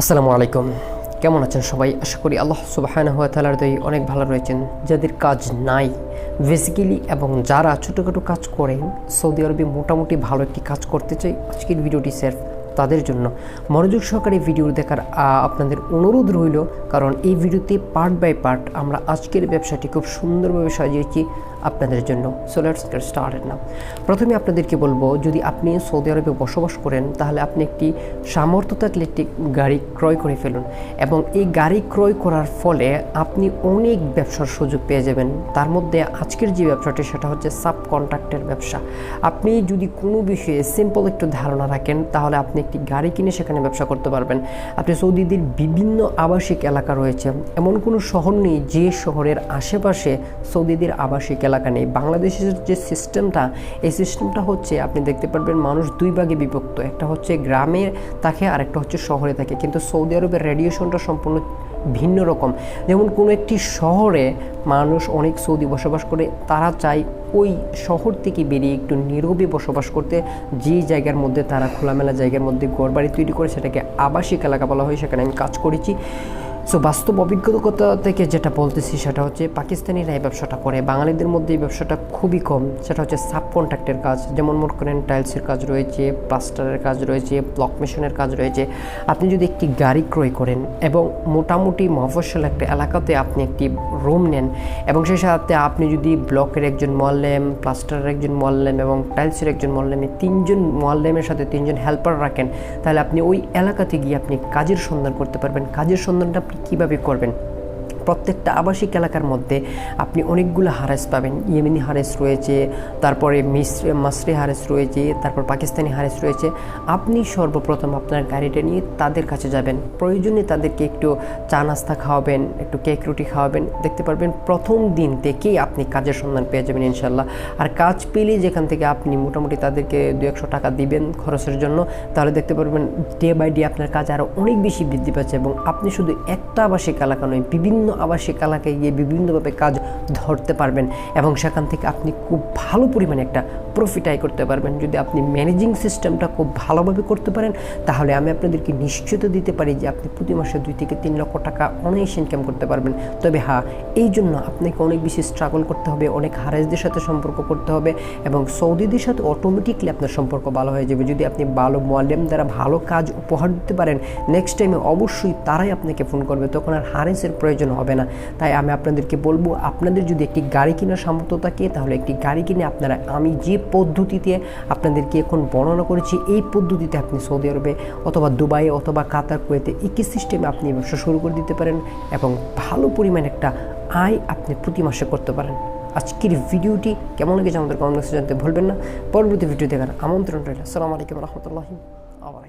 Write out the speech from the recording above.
আসসালামু আলাইকুম। কেমন আছেন সবাই? আশা করি আল্লাহ সুবাহান হুয়া তালার দই অনেক ভালো রয়েছেন। যাদের কাজ নাই বেসিক্যালি এবং যারা ছোটোখাটো কাজ করেন, সৌদি আরবে মোটামুটি ভালো একটি কাজ করতে চাই, আজকের ভিডিওটি স্যার তাদের জন্য। মনোযোগ সহকারে ভিডিও দেখার আপনাদের অনুরোধ রইল, কারণ এই ভিডিওতে পার্ট বাই পার্ট আমরা আজকের ব্যবসাটি খুব সুন্দরভাবে সাজিয়েছি। আপনাদের জন্য। সো লেটস গেট স্টার্টেড না প্রথমে আপনাদেরকে বলব, যদি আপনি সৌদি আরবে বসবাস করেন, তাহলে আপনি একটি সামর্থ্য থাকলে একটি গাড়ি ক্রয় করে ফেলুন এবং এই গাড়ি ক্রয় করার ফলে আপনি অনেক ব্যবসার সুযোগ পেয়ে যাবেন। তার মধ্যে আজকের যে ব্যবসাটি, সেটা হচ্ছে সাব কন্ট্রাক্টের ব্যবসা। আপনি যদি কোনো বিষয়ে সিম্পল একটু ধারণা রাখেন, তাহলে আপনি একটি গাড়ি কিনে সেখানে ব্যবসা করতে পারবেন। আপনি সৌদিদের বিভিন্ন আবাসিক এলাকা রয়েছে। এমন কোনো শহর নেই যে শহরের আশেপাশে সৌদিদের আবাসিক এলাকা নেই। বাংলাদেশের যে সিস্টেমটা এই সিস্টেমটা হচ্ছে, আপনি দেখতে পারবেন মানুষ দুই ভাগে বিভক্ত। একটা হচ্ছে গ্রামে থাকে আর একটা হচ্ছে শহরে থাকে। কিন্তু সৌদি আরবের রেডিয়েশনটা সম্পূর্ণ ভিন্ন রকম। যেমন কোনো একটি শহরে মানুষ অনেক সৌদি বসবাস করে, তারা চায় ওই শহর থেকে বেরিয়ে একটু নীরবে বসবাস করতে। যে জায়গার মধ্যে তারা খোলামেলা জায়গার মধ্যে ঘরবাড়ি তৈরি করে, সেটাকে আবাসিক এলাকা বলা হয়। সেখানে আমি কাজ করেছি। সো বাস্তব অভিজ্ঞতা থেকে যেটা বলতেছি সেটা হচ্ছে পাকিস্তানিরা এই ব্যবসাটা করে, বাঙালিদের মধ্যে এই ব্যবসাটা খুবই কম। সেটা হচ্ছে সাব কন্ট্রাক্টের কাজ, যেমন মনে করেন টাইলসের কাজ রয়েছে, প্লাস্টারের কাজ রয়েছে, ব্লক মেশিনের কাজ রয়েছে। আপনি যদি একটি গাড়ি ক্রয় করেন এবং মোটামুটি মফস্বল একটা এলাকাতে আপনি একটি রুম নেন এবং সেই সাথে আপনি যদি ব্লকের একজন মোয়াল্লেম, প্লাস্টারের একজন মোয়াল্লেম এবং টাইলসের একজন মোয়াল্লেমে তিনজন মোয়াল্লেমের সাথে তিনজন হেল্পার রাখেন, তাহলে আপনি ওই এলাকাতে গিয়ে আপনি কাজের সন্ধান করতে পারবেন। কাজের সন্ধানটা আপনি কীভাবে করবেন? প্রত্যেকটা আবাসিক এলাকার মধ্যে আপনি অনেকগুলো হারেস পাবেন। ইয়েমেনি হারেস রয়েছে, তারপরে মিশ্র মাসরি হারেস রয়েছে, তারপর পাকিস্তানি হারেস রয়েছে। আপনি সর্বপ্রথম আপনার গাড়িটা নিয়ে তাদের কাছে যাবেন। প্রয়োজনে তাদেরকে একটু চা নাস্তা খাওয়াবেন, একটু কেক রুটি খাওয়াবেন। দেখতে পারবেন প্রথম দিন থেকেই আপনি কাজের সন্ধান পেয়ে যাবেন ইনশাল্লাহ আর কাজ পেলে যেখান থেকে আপনি মোটামুটি তাদেরকে দু একশো টাকা দিবেন খরচের জন্য, তাহলে দেখতে পারবেন ডে বাই ডে আপনার কাজ আরও অনেক বেশি বৃদ্ধি পাচ্ছে এবং আপনি শুধু একটা আবাসিক এলাকা নয়, বিভিন্ন আবাসিক এলাকায় গিয়ে বিভিন্নভাবে কাজ ধরতে পারবেন এবং সেখান থেকে আপনি খুব ভালো পরিমাণে একটা প্রফিট আয় করতে পারবেন। যদি আপনি ম্যানেজিং সিস্টেমটা খুব ভালোভাবে করতে পারেন, তাহলে আমি আপনাদেরকে নিশ্চিত দিতে পারি যে আপনি প্রতি মাসে দুই থেকে তিন লক্ষ টাকা অনায়াসে ইনকাম করতে পারবেন। তবে হ্যাঁ এই জন্য আপনাকে অনেক বেশি স্ট্রাগল করতে হবে, অনেক হারেসদের সাথে সম্পর্ক করতে হবে এবং সৌদিদের সাথে অটোমেটিকলি আপনার সম্পর্ক ভালো হয়ে যাবে। যদি আপনি ভালো মোয়ালেম দ্বারা ভালো কাজ উপহার দিতে পারেন নেক্সট টাইমে অবশ্যই তারাই আপনাকে ফোন করবে, তখন আর হারেসের প্রয়োজন হবে না। তাই আমি আপনাদেরকে বলব, আপনাদের যদি একটি গাড়ি কেনার সামর্থ্য থাকে, তাহলে একটি গাড়ি কিনে আপনারা আমি যে পদ্ধতিতে আপনাদেরকে এখন বর্ণনা করেছি, এই পদ্ধতিতে আপনি সৌদি আরবে অথবা দুবাই অথবা কাতার, কুয়েতে একই সিস্টেমে আপনি ব্যবসা শুরু করে দিতে পারেন এবং ভালো পরিমাণ একটা আয় আপনি প্রতি মাসে করতে পারেন। আজকের ভিডিওটি কেমন লেগেছে আমাদের কমেন্ট জানতে ভুলবেন না। পরবর্তী ভিডিও দেখার আমন্ত্রণ রইল। আসসালামু আলাইকুম রহমতুল্লাহি আবার